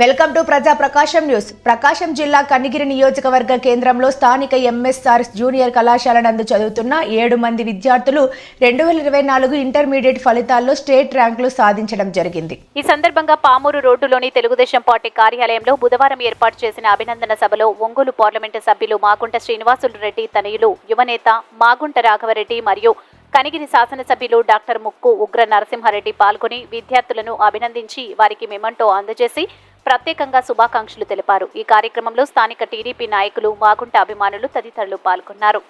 Welcome to ప్రజా ప్రకాశం news. ప్రకాశం జిల్లా కనిగిరి నియోజకవర్గ కేంద్రంలో స్థానిక ఎంఎస్ఆర్ జూనియర్ కళాశాల నందు చదువుతున్న ఏడు మంది విద్యార్థులు రెండు వేల ఇరవై నాలుగు ఇంటర్మీడియట్ ఫలితాల్లో స్టేట్ ర్యాంకులు సాధించడం జరిగింది. ఈ సందర్భంగా పామూరు రోడ్డులోని తెలుగుదేశం పార్టీ కార్యాలయంలో బుధవారం ఏర్పాటు చేసిన అభినందన సభలో ఒంగోలు పార్లమెంటు సభ్యులు మాగుంట శ్రీనివాసులు రెడ్డి తనయులు యువనేత మాగుంట రాఘవరెడ్డి మరియు కనిగిరి శాసనసభ్యులు డాక్టర్ ముక్కు ఉగ్ర నరసింహారెడ్డి పాల్గొని విద్యార్థులను అభినందించి వారికి మెమంటో అందజేసి ప్రత్యేకంగా శుభాకాంక్షలు తెలిపారు. ఈ కార్యక్రమంలో స్థానిక టీడీపీ నాయకులు మాగుంట అభిమానులు తదితరులు పాల్గొన్నారు.